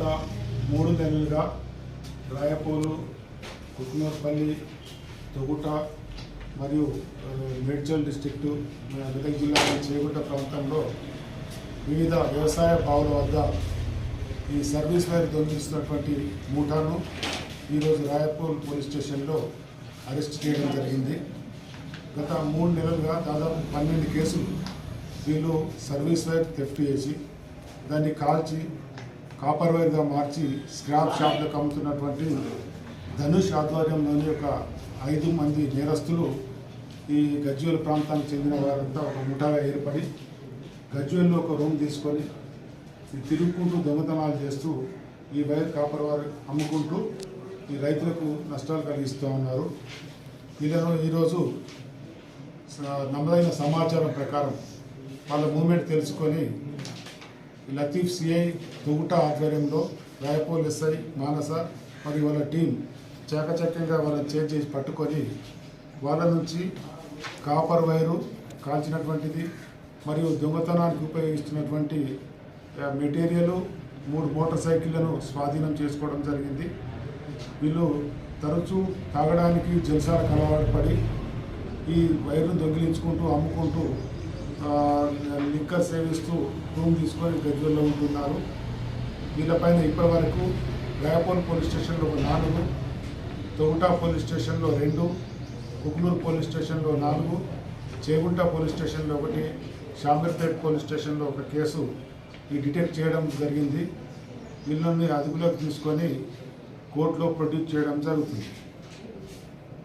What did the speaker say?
గత మూడు నెలలుగా రాయపూలు కుట్నూర్పల్లి తొగుట మరియు మేడ్చల్ డిస్టిక్టు మెదక్ జిల్లా చేగుట్ట ప్రాంతంలో వివిధ వ్యవసాయ బావుల వద్ద ఈ సర్వీస్ వైర్ దొంగిలిస్తున్నటువంటి మూటాను ఈరోజు రాయపూర్ పోలీస్ స్టేషన్లో అరెస్ట్ చేయడం జరిగింది. గత మూడు నెలలుగా దాదాపు పన్నెండు కేసులు వీళ్ళు సర్వీస్ వైర్ థెఫ్ట్ చేసి దాన్ని కాల్చి కాపర్ వైర్గా మార్చి స్క్రాప్ షాప్లకు అమ్ముతున్నటువంటి ధనుష్ ఆధ్వర్యంలోని ఒక ఐదు మంది నేరస్తులు ఈ గజ్వేల్ ప్రాంతానికి చెందిన వారంతా ఒక ముఠాగా ఏర్పడి గజ్వేల్లో ఒక రూమ్ తీసుకొని తిరుగుకుంటూ దొంగతనాలు చేస్తూ ఈ వైర్ కాపర్ వారు అమ్ముకుంటూ ఈ రైతులకు నష్టాలు కలిగిస్తూ ఉన్నారు. వీళ్ళను ఈరోజు స- నమ్మదైన సమాచారం ప్రకారం వాళ్ళ మూమెంట్ తెలుసుకొని లతీఫ్ సిఐ తొగుట ఆధ్వర్యంలో రాయపూల్ ఎస్ఐ మానస మరియు వాళ్ళ టీం చాకచక్యంగా వాళ్ళని చేంజ్ చేసి పట్టుకొని వాళ్ళ నుంచి కాపర్ వైరు కాల్చినటువంటిది మరియు దొంగతనానికి ఉపయోగిస్తున్నటువంటి మెటీరియల్ మూడు మోటార్ సైకిళ్ళను స్వాధీనం చేసుకోవడం జరిగింది. వీళ్ళు తరచూ తాగడానికి జలసాల అలవాటు పడి ఈ వైర్ను దొంగిలించుకుంటూ అమ్ముకుంటూ లిక్కర్ సేవిస్తూ రూమ్ తీసుకొని గజ్వల్లో ఉంటున్నారు. వీళ్ళపైన ఇప్పటి వరకు రాయపూర్ పోలీస్ స్టేషన్లో ఒక నాలుగు తొగుటా పోలీస్ స్టేషన్లో రెండు కుగ్లూరు పోలీస్ స్టేషన్లో నాలుగు చేగుంట పోలీస్ స్టేషన్లో ఒకటి షాంబర్పేట్ పోలీస్ స్టేషన్లో ఒక కేసు ఈ డిటెక్ట్ చేయడం జరిగింది. వీళ్ళని అదుపులోకి తీసుకొని కోర్టులో ప్రొడ్యూస్ చేయడం జరుగుతుంది.